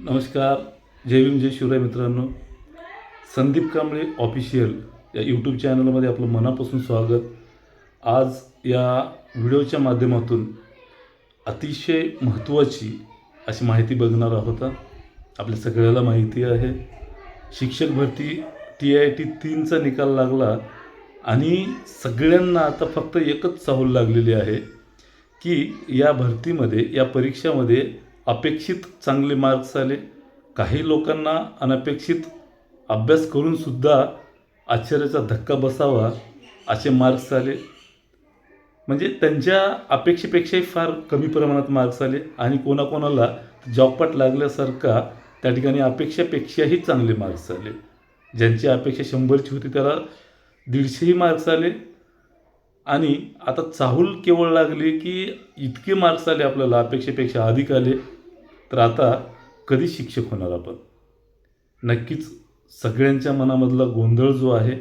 नमस्कार. जय भीम जय शिवराय मित्रांनो. संदीप कांबळे ऑफिशियल या यूट्यूब चॅनलमध्ये आपलं मनापासून स्वागत. आज या व्हिडिओच्या माध्यमातून अतिशय महत्त्वाची अशी माहिती बघणार आहोत आपल्या सगळ्याला माहिती आहे. शिक्षक भरती टी आय टी तीनचा निकाल लागला आणि सगळ्यांना आता फक्त एकच चाहूल लागलेली आहे की या भरतीमध्ये या परीक्षामध्ये अपेक्षित चांगले मार्क्स आले. काही लोकांना अनपेक्षित अभ्यास करूनसुद्धा आश्चर्याचा धक्का बसावा असे मार्क्स आले. म्हणजे त्यांच्या अपेक्षेपेक्षाही फार कमी प्रमाणात मार्क्स आले आणि कोणाकोणाला जॉबपाट लागल्यासारखा त्या ठिकाणी अपेक्षापेक्षाही चांगले मार्क्स आले. ज्यांची अपेक्षा शंभरची होती त्याला दीडशेही मार्क्स आले. आणि आता चाहूल केवळ लागली की इतके मार्क्स आले आपल्याला अपेक्षेपेक्षा अधिक आले. तर आता कधी शिक्षक होणार आपण? नक्कीच सगळ्यांच्या मनामधला गोंधळ जो आहे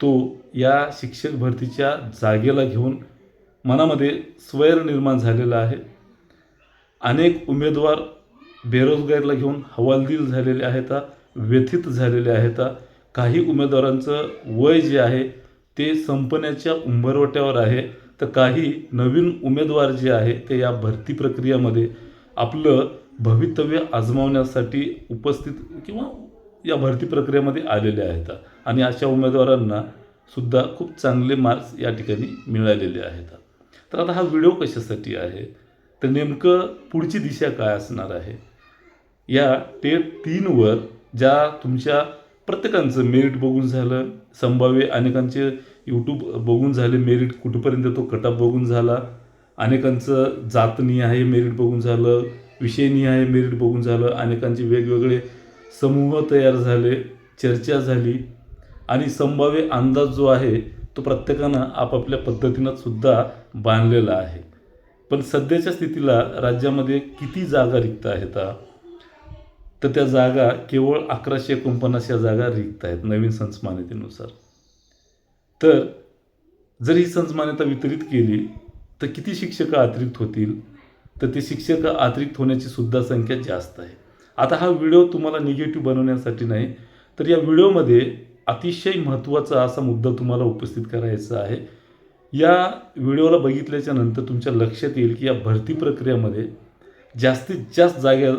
तो या शिक्षक भरतीच्या जागेला घेऊन मनामध्ये स्वैर निर्माण झालेला आहे. अनेक उमेदवार बेरोजगारीला घेऊन हवालदिल झालेले आहेत व्यथित झालेले आहेत. काही उमेदवारांचं वय जे आहे ते संपण्याच्या उंबरवट्यावर आहे. तर काही नवीन उमेदवार जे आहे ते या भरती प्रक्रियामध्ये आपलं भवितव्य आजमावण्यासाठी उपस्थित किंवा या भरती प्रक्रियेमध्ये आलेले आहेत. आणि अशा उमेदवारांना सुद्धा खूप चांगले मार्क्स या ठिकाणी मिळालेले आहेत. तर आता हा व्हिडिओ कशासाठी आहे? तर नेमकं पुढची दिशा काय असणार आहे? या टेट तीनवर ज्या तुमच्या प्रत्येकांचं मेरिट बघून झालं संभाव्य अनेकांचे यूट्यूब बघून झाले मेरिट कुठपर्यंत तो कटअप बघून झाला अनेकांचं जातनीय आहे मेरिट बघून झालं विषयनिहाय आहे मेरिट बघून झालं. अनेकांचे वेगवेगळे समूह तयार झाले चर्चा झाली. आणि संभाव्य अंदाज जो आहे तो प्रत्येकानं आपापल्या पद्धतीनं सुद्धा बांधलेला आहे. पण सध्याच्या स्थितीला राज्यामध्ये किती जागा रिक्त आहेत तर त्या जागा केवळ अकराशे एकोणपन्नास या जागा रिक्त आहेत नवीन संस्मान्यतेनुसार तर जर ही संस्मान्यता वितरित केली तर किती शिक्षक अतिरिक्त होतील? तर ते शिक्षक अतिरिक्त होण्याची सुद्धा संख्या जास्त आहे. आता हा व्हिडिओ तुम्हाला निगेटिव्ह बनवण्यासाठी नाही तर या व्हिडिओमध्ये अतिशय महत्त्वाचा असा मुद्दा तुम्हाला उपस्थित करायचा आहे. या व्हिडिओला बघितल्याच्या नंतर तुमच्या लक्षात येईल की या भरती प्रक्रियेमध्ये जास्तीत जास्त जागा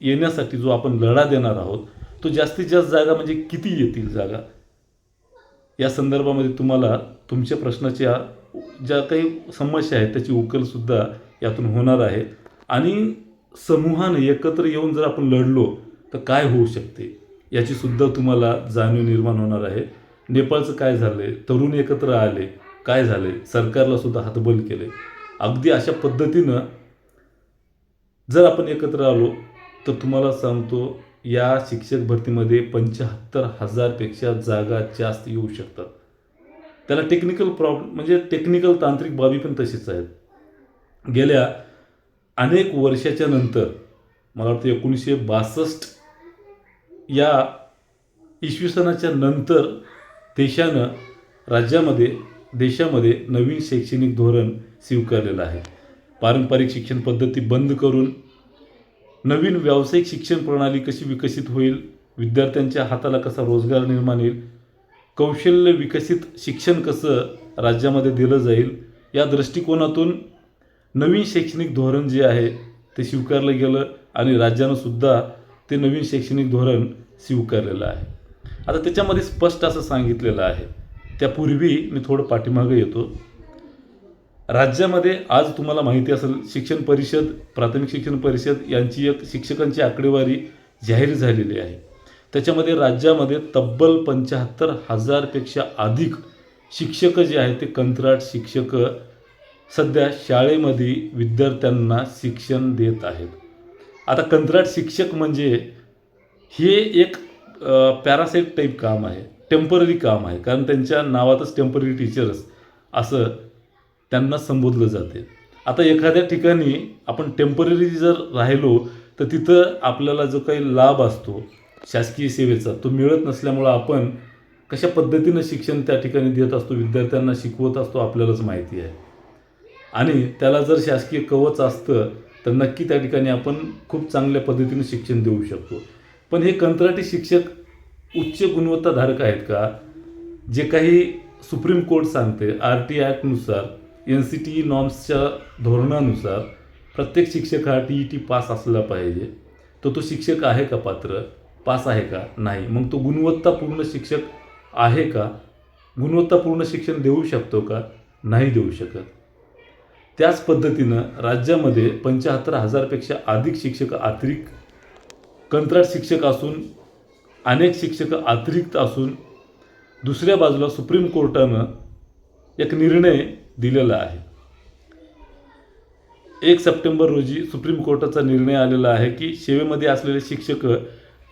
येण्यासाठी जो आपण लढा देणार आहोत तो जास्तीत जास्त जागा म्हणजे किती येतील जागा? या संदर्भामध्ये तुम्हाला तुमच्या प्रश्नाच्या ज्या काही समस्या आहेत त्याची उकलसुद्धा यातून होणार आहे आणि समूहानं एकत्र येऊन जर आपण लढलो तर काय होऊ शकते? याची सुद्धा तुम्हाला जाणीव निर्माण होणार आहे. नेपाळचं काय झालं तरुण एकत्र आले. काय झाले सरकारला सुद्धा हातबल केले अगदी अशा पद्धतीनं जर आपण एकत्र आलो तर तुम्हाला सांगतो या शिक्षक भरतीमध्ये पंच्याहत्तर हजारपेक्षा जागा जास्त येऊ शकतात. त्याला टेक्निकल प्रॉब्लेम म्हणजे टेक्निकल तांत्रिक बाबी पण तशीच आहेत. गेल्या अनेक वर्षाच्या नंतर मला वाटतं एकोणीसशे बासष्ट या इसवी सणाच्या नंतर देशानं राज्यामध्ये देशामध्ये नवीन शैक्षणिक धोरण स्वीकारलेलं आहे. पारंपरिक शिक्षण पद्धती बंद करून नवीन व्यावसायिक शिक्षण प्रणाली कशी विकसित होईल विद्यार्थ्यांच्या हाताला कसा रोजगार निर्माण येईल कौशल्य विकसित शिक्षण कसं राज्यामध्ये दिलं जाईल या दृष्टिकोनातून नवीन शैक्षणिक धोरण जे आहे ते स्वीकारलं गेलं आणि राज्यानं सुद्धा ते नवीन शैक्षणिक धोरण स्वीकारलेलं आहे. आता त्याच्यामध्ये स्पष्ट असं सांगितलेलं आहे. त्यापूर्वी मी थोडं पाठीमागं येतो. राज्यामध्ये आज तुम्हाला माहिती असेल शिक्षण परिषद प्राथमिक शिक्षण परिषद यांची एक शिक्षकांची आकडेवारी जाहीर झालेली आहे. त्याच्यामध्ये राज्यामध्ये तब्बल पंच्याहत्तर हजारपेक्षा अधिक शिक्षक जे आहेत ते कंत्राट शिक्षक सध्या शाळेमध्ये विद्यार्थ्यांना शिक्षण देत आहेत. आता कंत्राट शिक्षक म्हणजे हे एक पॅरासाईट टाईप काम आहे टेंपररी काम आहे कारण त्यांच्या नावातच टेंपररी टीचर्स असं त्यांना संबोधलं जाते. आता एखाद्या ठिकाणी आपण टेंपररी जर राहिलो तर तिथं आपल्याला जो काही लाभ असतो शासकीय सेवेचा तो मिळत नसल्यामुळं आपण कशा पद्धतीनं शिक्षण त्या ठिकाणी देत असतो विद्यार्थ्यांना शिकवत असतो आपल्यालाच माहिती आहे. आणि त्याला जर शासकीय कवच असतं तर नक्की त्या ठिकाणी आपण खूप चांगल्या पद्धतीने शिक्षण देऊ शकतो. पण हे कंत्राटी शिक्षक उच्च गुणवत्ताधारक आहेत का? जे काही सुप्रीम कोर्ट सांगते आर टी ॲक्टनुसार एन सी टी नॉर्म्सच्या धोरणानुसार प्रत्येक शिक्षक हा टी ई टी पास असला पाहिजे. तर तो शिक्षक आहे का पात्र? पास आहे का? नाही. मग तो गुणवत्तापूर्ण शिक्षक आहे का? गुणवत्तापूर्ण शिक्षण देऊ शकतो का? नाही देऊ शकत. त्याच पद्धतीनं राज्यामध्ये पंच्याहत्तर हजारपेक्षा अधिक शिक्षक अतिरिक्त कंत्राट शिक्षक असून अनेक शिक्षक अतिरिक्त असून दुसऱ्या बाजूला सुप्रीम कोर्टानं एक निर्णय दिलेला आहे. एक सप्टेंबर रोजी सुप्रीम कोर्टाचा निर्णय आलेला आहे की सेवेमध्ये असलेले शिक्षक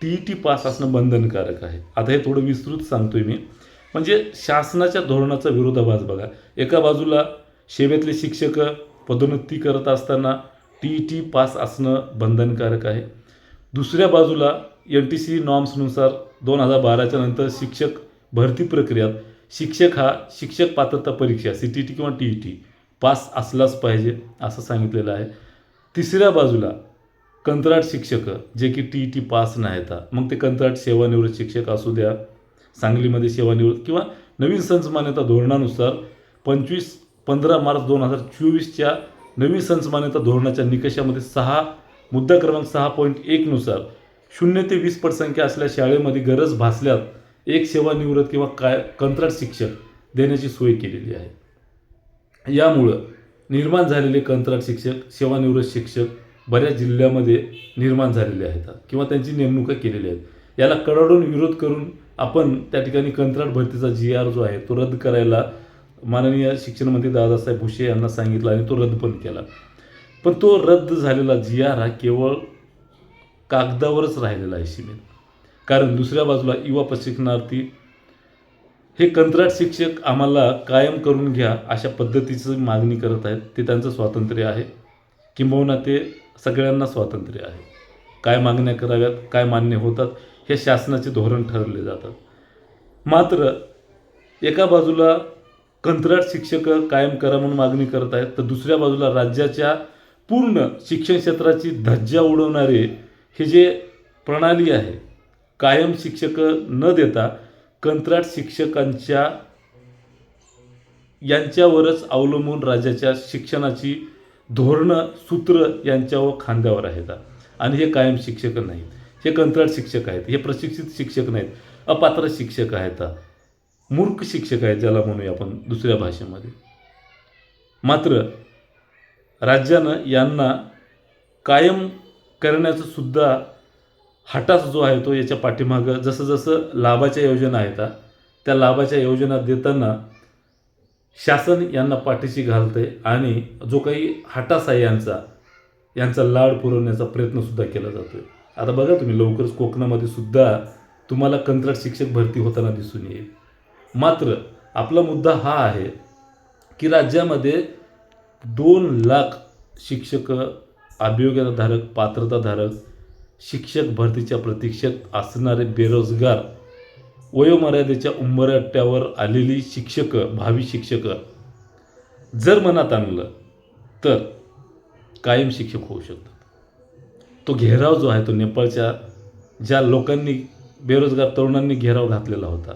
टी ई टी पास असणं बंधनकारक आहे. आता हे थोडं विस्तृत सांगतोय मी. म्हणजे शासनाच्या धोरणाचा विरोधाभास बघा. एका बाजूला सेवेतले शिक्षक पदोन्नती करत असताना टी ई टी पास असणं बंधनकारक आहे. दुसऱ्या बाजूला एन टी सी नॉर्म्सनुसार दोन हजार बाराच्या नंतर शिक्षक भरती प्रक्रियात शिक्षक हा शिक्षक पात्रता परीक्षा सी टी टी किंवा टी ई टी पास असलाच पाहिजे असं सांगितलेलं आहे. तिसऱ्या बाजूला कंत्राट शिक्षक जे की टी ई टी पास नाहीत मग ते कंत्राट सेवानिवृत्त शिक्षक असू द्या सांगलीमध्ये सेवानिवृत्त किंवा नवीन संच मान्यता धोरणानुसार पंचवीस पंधरा मार्च दोन हजार चोवीसच्या नवीन संचमान्यता धोरणाच्या निकषामध्ये सहा मुद्दा क्रमांक सहा पॉईंट एकनुसार शून्य ते वीस पट संख्या असल्या शाळेमध्ये गरज भासल्यात एक सेवानिवृत्त किंवा काय कंत्राट शिक्षक देण्याची सोय केलेली आहे. यामुळं निर्माण झालेले कंत्राट शिक्षक सेवानिवृत्त शिक्षक बऱ्याच जिल्ह्यामध्ये निर्माण झालेले आहेत किंवा त्यांची नेमणुका केलेली आहेत. याला कडाडून विरोध करून आपण त्या ठिकाणी कंत्राट भरतीचा जी आर जो आहे तो रद्द करायला माननीय शिक्षणमंत्री दादासाहेब भुसे यांना सांगितलं आणि तो रद्द पण केला. पण तो रद्द झालेला जी आर हा केवळ कागदावरच राहिलेला आहे सीमित कारण दुसऱ्या बाजूला युवा प्रशिक्षणार्थी हे कंत्राट शिक्षक आम्हाला कायम करून घ्या अशा पद्धतीचं मागणी करत आहेत. ते त्यांचं स्वातंत्र्य आहे. किंबहुना ते सगळ्यांना स्वातंत्र्य आहे. काय मागण्या कराव्यात काय मान्य होतात हे शासनाचे धोरण ठरवले जातात. मात्र एका बाजूला कंत्राट शिक्षक कायम करा म्हणून मागणी करत आहेत. तर दुसऱ्या बाजूला राज्याच्या पूर्ण शिक्षण क्षेत्राची धज्जा उडवणारे हे जे प्रणाली आहे कायम शिक्षक न देता कंत्राट शिक्षकांच्या यांच्यावरच अवलंबून राज्याच्या शिक्षणाची धोरणं सूत्र यांच्यावर खांद्यावर आहेत. आणि हे कायम शिक्षक नाहीत. हे कंत्राट शिक्षक आहेत. हे प्रशिक्षित शिक्षक नाहीत. अपात्र शिक्षक आहेत. मूर्ख शिक्षक आहेत ज्याला म्हणूया आपण दुसऱ्या भाषेमध्ये. मात्र राज्यानं यांना कायम करण्याचं सुद्धा हटास जो आहे तो याच्या पाठीमागं जसं जसं लाभाच्या योजना आहेत त्या लाभाच्या योजना देताना शासन यांना पाठीशी घालतंय आणि जो काही हटास आहे यांचा यांचा लाड पुरवण्याचा प्रयत्नसुद्धा केला जातो आता बघा तुम्ही लवकरच कोकणामध्ये सुद्धा तुम्हाला कंत्राट शिक्षक भरती होताना दिसून येईल. मात्र आपला मुद्दा हा आहे की राज्यामध्ये दोन लाख शिक्षक अभियोगधारक पात्रताधारक शिक्षक भरतीच्या प्रतीक्षेत असणारे बेरोजगार वयोमर्यादेच्या उंबरट्यावर आलेली शिक्षकं भावी शिक्षकं जर मनात आणलं तर कायम शिक्षक होऊ शकतात. तो घेराव जो आहे तो नेपाळच्या ज्या लोकांनी बेरोजगार तरुणांनी घेराव घातलेला होता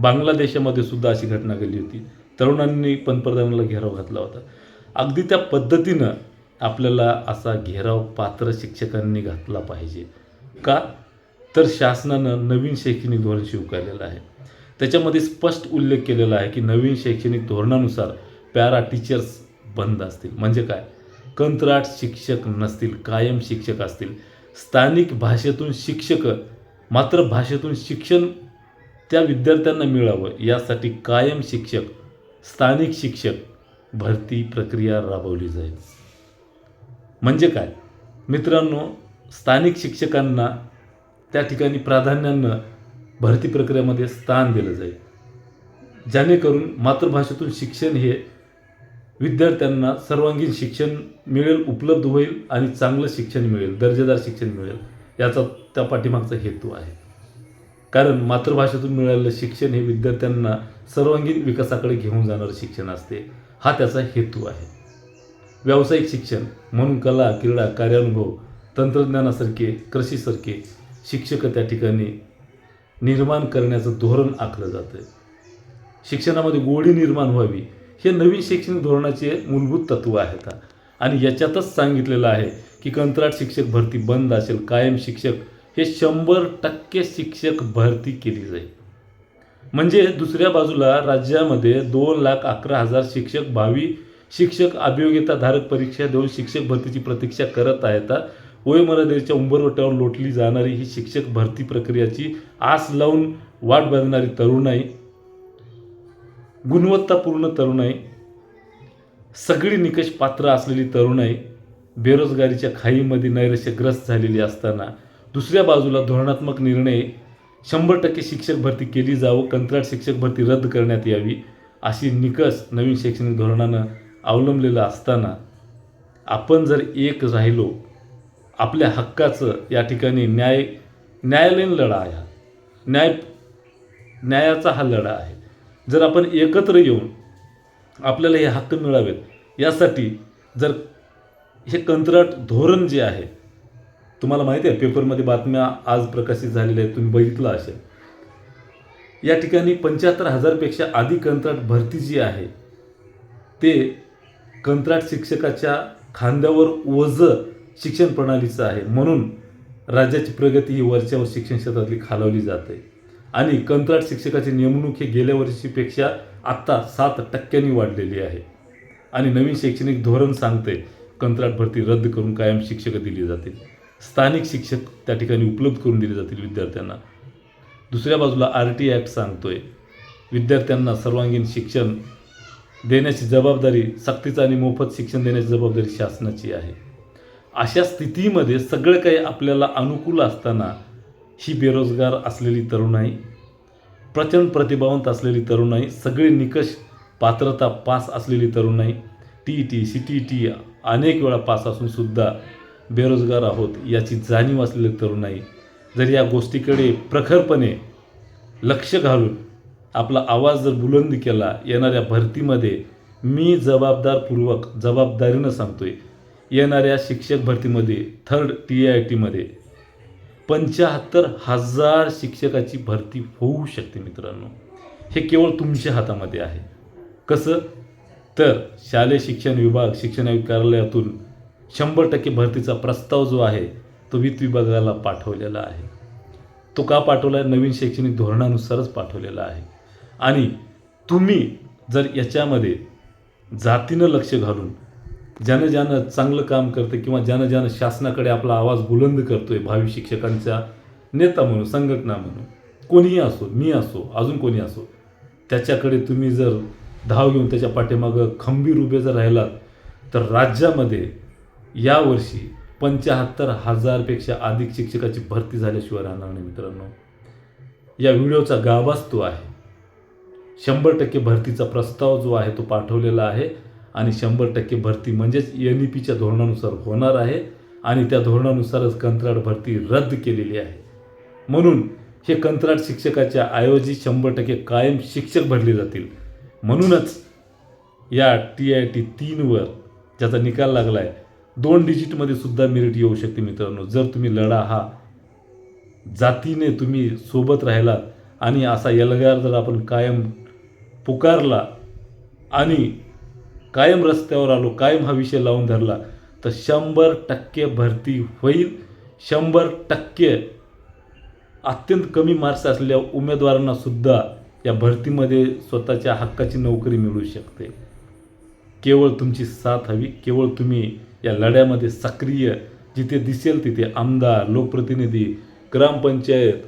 बांगलादेशामध्ये सुद्धा अशी घटना घडली होती. तरुणांनी पंतप्रधानाला घेराव घातला होता. अगदी त्या पद्धतीनं आपल्याला असा घेराव पात्र शिक्षकांनी घातला पाहिजे. का? तर शासनानं नवीन शैक्षणिक धोरण स्वीकारलेलं आहे. त्याच्यामध्ये स्पष्ट उल्लेख केलेला आहे की नवीन शैक्षणिक धोरणानुसार पॅरा टीचर्स बंद असतील. म्हणजे काय? कंत्राट शिक्षक नसतील कायम शिक्षक असतील. स्थानिक भाषेतून शिक्षक मातृभाषेतून शिक्षण त्या विद्यार्थ्यांना मिळावं यासाठी कायम शिक्षक स्थानिक शिक्षक भरती प्रक्रिया राबवली जाईल. म्हणजे काय? मित्रांनो स्थानिक शिक्षकांना त्या ठिकाणी प्राधान्यानं भरती प्रक्रियेमध्ये स्थान दिलं जाईल. जेणेकरून मातृभाषेतून शिक्षण हे विद्यार्थ्यांना सर्वांगीण शिक्षण मिळेल उपलब्ध होईल आणि चांगलं शिक्षण मिळेल दर्जेदार शिक्षण मिळेल याचा त्या पाठीमागचा हेतू आहे. कारण मातृभाषेतून मिळालेलं शिक्षण हे विद्यार्थ्यांना सर्वांगीण विकासाकडे घेऊन जाणारं शिक्षण असते. हा त्याचा हेतू आहे. व्यावसायिक शिक्षण म्हणून कला क्रीडा कार्यानुभव तंत्रज्ञानासारखे कृषीसारखे शिक्षक त्या ठिकाणी निर्माण करण्याचं धोरण आखलं जातं शिक्षणामध्ये गोडी निर्माण व्हावी हे नवीन शैक्षणिक धोरणाचे मूलभूत तत्व आहेत. आणि याच्यातच सांगितलेलं आहे की कंत्राट शिक्षक भरती बंद असेल कायम शिक्षक हे शंभर टक्के शिक्षक भरती केली जाईल. म्हणजे दुसऱ्या बाजूला राज्यामध्ये दोन लाख अकरा हजार शिक्षक भावी शिक्षक अभियोग्यताधारक परीक्षा देऊन शिक्षक भरतीची प्रतीक्षा करत आहेत. वयोमर्यादेच्या उंबरवट्यावर लोटली जाणारी ही शिक्षक भरती प्रक्रियाची आस लावून वाट बघणारी तरुणाई गुणवत्तापूर्ण तरुणाई सगळी निकष पात्र असलेली तरुणाई बेरोजगारीच्या खाईमध्ये नैराश्यग्रस्त झालेली असताना दुसऱ्या बाजूला धोरणात्मक निर्णय शंभर टक्के शिक्षक भरती केली जावं कंत्राट शिक्षक भरती रद्द करण्यात यावी अशी निकष नवीन शैक्षणिक धोरणानं अवलंबलेलं असताना आपण जर एक राहिलो आपल्या हक्काचं या ठिकाणी न्याय न्यायालयीन लढा आहे हा. न्याय न्यायाचा हा लढा आहे. जर आपण एकत्र येऊन आपल्याला हे हक्क मिळावेत यासाठी जर हे कंत्राट धोरण जे आहे तुम्हाला माहिती आहे पेपरमध्ये बातम्या आज प्रकाशित झालेल्या आहेत तुम्ही बघितलं असेल. या ठिकाणी पंच्याहत्तर हजारपेक्षा आधी कंत्राट भरती जी आहे ते कंत्राट शिक्षकाच्या खांद्यावर ओझं शिक्षण प्रणालीचं आहे. म्हणून राज्याची प्रगती ही वरच्यावर शिक्षण क्षेत्रातली खालवली जाते. आणि कंत्राट शिक्षकाची नेमणूक हे गेल्या वर्षीपेक्षा आत्ता सात टक्क्यांनी वाढलेली आहे. आणि नवीन शैक्षणिक धोरण सांगते कंत्राट भरती रद्द करून कायम शिक्षक दिली जातील. स्थानिक शिक्षक त्या ठिकाणी उपलब्ध करून दिले जातील विद्यार्थ्यांना. दुसऱ्या बाजूला आर टी ॲक्ट सांगतोय विद्यार्थ्यांना सर्वांगीण शिक्षण देण्याची जबाबदारी सक्तीचं आणि मोफत शिक्षण देण्याची जबाबदारी शासनाची आहे. अशा स्थितीमध्ये सगळं काही आपल्याला अनुकूल असताना ही बेरोजगार असलेली तरुणाई प्रचंड प्रतिभावंत असलेली तरुणाई सगळे निकष पात्रता पास असलेली तरुणाई T E T C T E T अनेक वेळा पास असूनसुद्धा बेरोजगार आहोत याची जाणीव असलेली तरुणाई जर या गोष्टीकडे प्रखरपणे लक्ष घालून आपला आवाज जर बुलंद केला येणाऱ्या भरतीमध्ये मी जबाबदारपूर्वक जबाबदारीनं सांगतो आहे येणाऱ्या शिक्षक भरतीमध्ये थर्ड टी आय टीमध्ये पंच्याहत्तर हजार शिक्षकाची भरती होऊ शकते मित्रांनो. हे केवळ तुमच्या हातामध्ये आहे. कसं? तर शालेय शिक्षण विभाग शिक्षण कार्यालयातून शंभर टक्के भरतीचा प्रस्ताव जो आहे तो वित्त विभागाला पाठवलेला आहे. तो का पाठवला आहे नवीन शैक्षणिक धोरणानुसारच पाठवलेला आहे. आणि तुम्ही जर याच्यामध्ये जातीनं लक्ष घालून ज्यानं ज्यानं चांगलं काम करतं किंवा ज्यानं ज्यानं शासनाकडे आपला आवाज बुलंद करतो आहे भावी शिक्षकांचा नेता म्हणून संघटना म्हणून कोणीही असो मी असो अजून कोणी असो त्याच्याकडे तुम्ही जर धाव घेऊन त्याच्या पाठीमागं खंबीर उभे जर राहिलात तर राज्यामध्ये यावर्षी पंच्याहत्तर हजारपेक्षा अधिक शिक्षकाची भरती झाल्याशिवाय राहणार नाही मित्रांनो. या व्हिडिओचा गाभास तो आहे. शंभर टक्के भरतीचा प्रस्ताव जो आहे तो पाठवलेला आहे आणि शंभर टक्के भरती म्हणजेच एन ई पीच्या धोरणानुसार होणार आहे आणि त्या धोरणानुसारच कंत्राट भरती रद्द केलेली आहे. म्हणून हे कंत्राट शिक्षकाच्या ऐवजी शंभर टक्के कायम शिक्षक भरले जातील. म्हणूनच या टी आय टी तीनवर ज्याचा निकाल लागला आहे दोन डिजिटमध्ये सुद्धा मेरिट येऊ शकते मित्रांनो. जर तुम्ही लढा हा जातीने तुम्ही सोबत राहिलात आणि असा एल्गार जर आपण कायम पुकारला आणि कायम रस्त्यावर आलो कायम हा विषय लावून धरला तर शंभर टक्के भरती होईल. शंभर टक्के अत्यंत कमी मार्क्स असलेल्या उमेदवारांना सुद्धा या भरतीमध्ये स्वतःच्या हक्काची नोकरी मिळू शकते. केवळ तुमची साथ हवी केवळ तुम्ही या लढ्यामध्ये सक्रिय जिथे दिसेल तिथे आमदार लोकप्रतिनिधी ग्रामपंचायत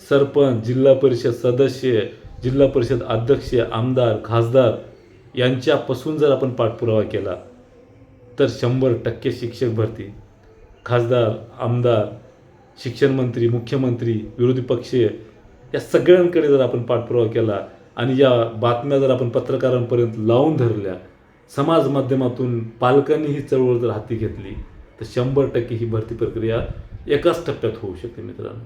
सरपंच जिल्हा परिषद सदस्य जिल्हा परिषद अध्यक्ष आमदार खासदार यांच्यापासून जर आपण पाठपुरावा केला तर शंभर टक्के शिक्षक भरती. खासदार आमदार शिक्षणमंत्री मुख्यमंत्री विरोधी पक्ष या सगळ्यांकडे जर आपण पाठपुरावा केला आणि या बातम्या जर आपण पत्रकारांपर्यंत लावून धरल्या समाज माध्यमातून पालकांनी ही चळवळ जर हाती घेतली तर शंभर टक्के ही भरती प्रक्रिया एकाच टप्प्यात होऊ शकते मित्रांनो.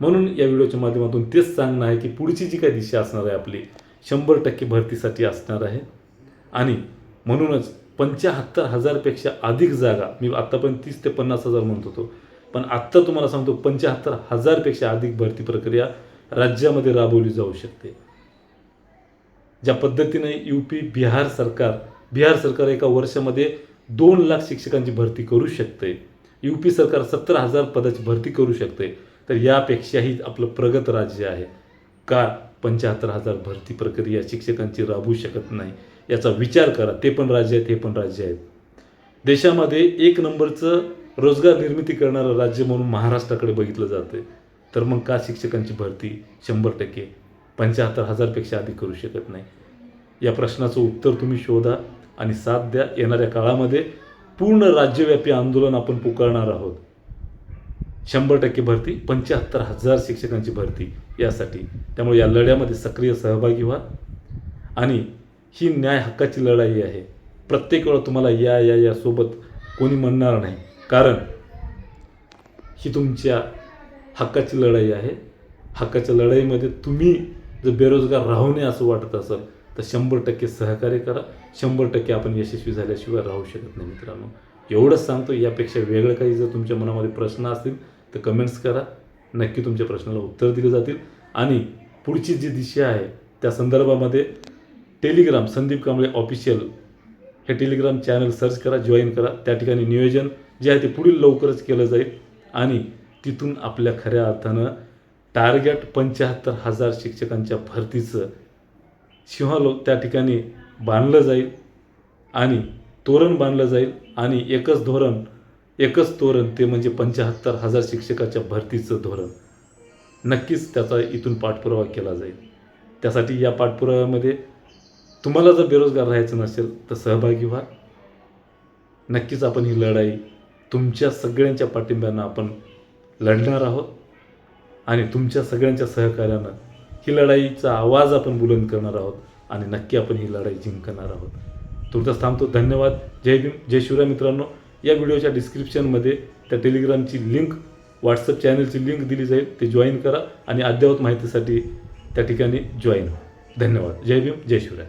म्हणून या व्हिडिओच्या माध्यमातून तेच सांगणं आहे की पुढची जी काही दिशा असणार आहे आपली शंभर टक्के भरतीसाठी असणार आहे. आणि म्हणूनच पंच्याहत्तर हजारपेक्षा अधिक जागा मी आत्तापर्यंत तीस ते पन्नास हजार म्हणत होतो पण आत्ता तुम्हाला सांगतो पंच्याहत्तर हजारपेक्षा अधिक भरती प्रक्रिया राज्यामध्ये राबवली जाऊ शकते. ज्या पद्धतीने यू पी बिहार सरकार बिहार सरकार एका वर्षामध्ये दोन लाख शिक्षकांची भरती करू शकते. यू पी सरकार सत्तर हजार पदाची भरती करू शकते. तर यापेक्षाही आपलं प्रगत राज्य आहे. का पंच्याहत्तर हजार भरती प्रक्रिया शिक्षकांची राबवू शकत नाही याचा विचार करा. ते पण राज्य आहेत हे पण राज्य आहेत. देशामध्ये एक नंबरचं रोजगार निर्मिती करणारं राज्य म्हणून महाराष्ट्राकडे बघितलं जातं तर मग का शिक्षकांची भरती शंभर टक्के पंच्याहत्तर हजारपेक्षा अधिक करू शकत नाही? या प्रश्नाचं उत्तर तुम्ही शोधा. आणि साथ द्या येणाऱ्या काळामध्ये पूर्ण राज्यव्यापी आंदोलन आपण पुकारणार आहोत. शंभर टक्के भरती पंच्याहत्तर हजार शिक्षकांची भरती यासाठी. त्यामुळे या लढ्यामध्ये सक्रिय सहभागी व्हा. आणि ही न्याय हक्काची लढाई आहे. प्रत्येक वेळा तुम्हाला या या या सोबत कोणी म्हणणार नाही. कारण ही तुमच्या हक्काची लढाई आहे. हक्काच्या लढाईमध्ये तुम्ही जर बेरोजगार राहू नये असं वाटत असेल तर शंभर टक्के सहकार्य करा. शंभर टक्के आपण यशस्वी झाल्याशिवाय राहू शकत नाही मित्रांनो. एवढंच सांगतो यापेक्षा वेगळं काही जर तुमच्या मनामध्ये प्रश्न असतील तर कमेंट्स करा. नक्की तुमच्या प्रश्नाला उत्तर दिले जातील. आणि पुढची जी दिशा आहे त्या संदर्भामध्ये टेलिग्राम संदीप कांबळे ऑफिशियल हे टेलिग्राम चॅनल सर्च करा जॉईन करा. त्या ठिकाणी नियोजन जे आहे ते पुढील लवकरच केलं जाईल. आणि तिथून आपल्या खऱ्या अर्थानं टार्गेट पंच्याहत्तर हजार शिक्षकांच्या भरतीचं सिंहालो त्या ठिकाणी बांधलं जाईल आणि तोरण बांधलं जाईल आणि एकच धोरण एकच तोरण ते म्हणजे पंच्याहत्तर हजार शिक्षकाच्या भरतीचं धोरण. नक्कीच त्याचा इथून पाठपुरावा केला जाईल. त्यासाठी या पाठपुराव्यामध्ये तुम्हाला जर बेरोजगार राहायचं नसेल तर सहभागी व्हा. नक्कीच आपण ही लढाई तुमच्या सगळ्यांच्या पाठिंब्यानं आपण लढणार आहोत आणि तुमच्या सगळ्यांच्या सहकार्यानं ही लढाईचा आवाज आपण बुलंद करणार आहोत. आणि नक्की आपण ही लढाई जिंकणार आहोत. तुर्तास थांबतो धन्यवाद. जय भीम जय शिवराय मित्रांनो. या व्हिडिओच्या डिस्क्रिप्शनमध्ये त्या टेलिग्रामची लिंक व्हॉट्सअप चॅनलची लिंक दिली जाईल. ते जॉईन करा आणि अद्ययावत माहितीसाठी त्या ठिकाणी जॉईन हो. धन्यवाद. जय भीम जय शिवराय.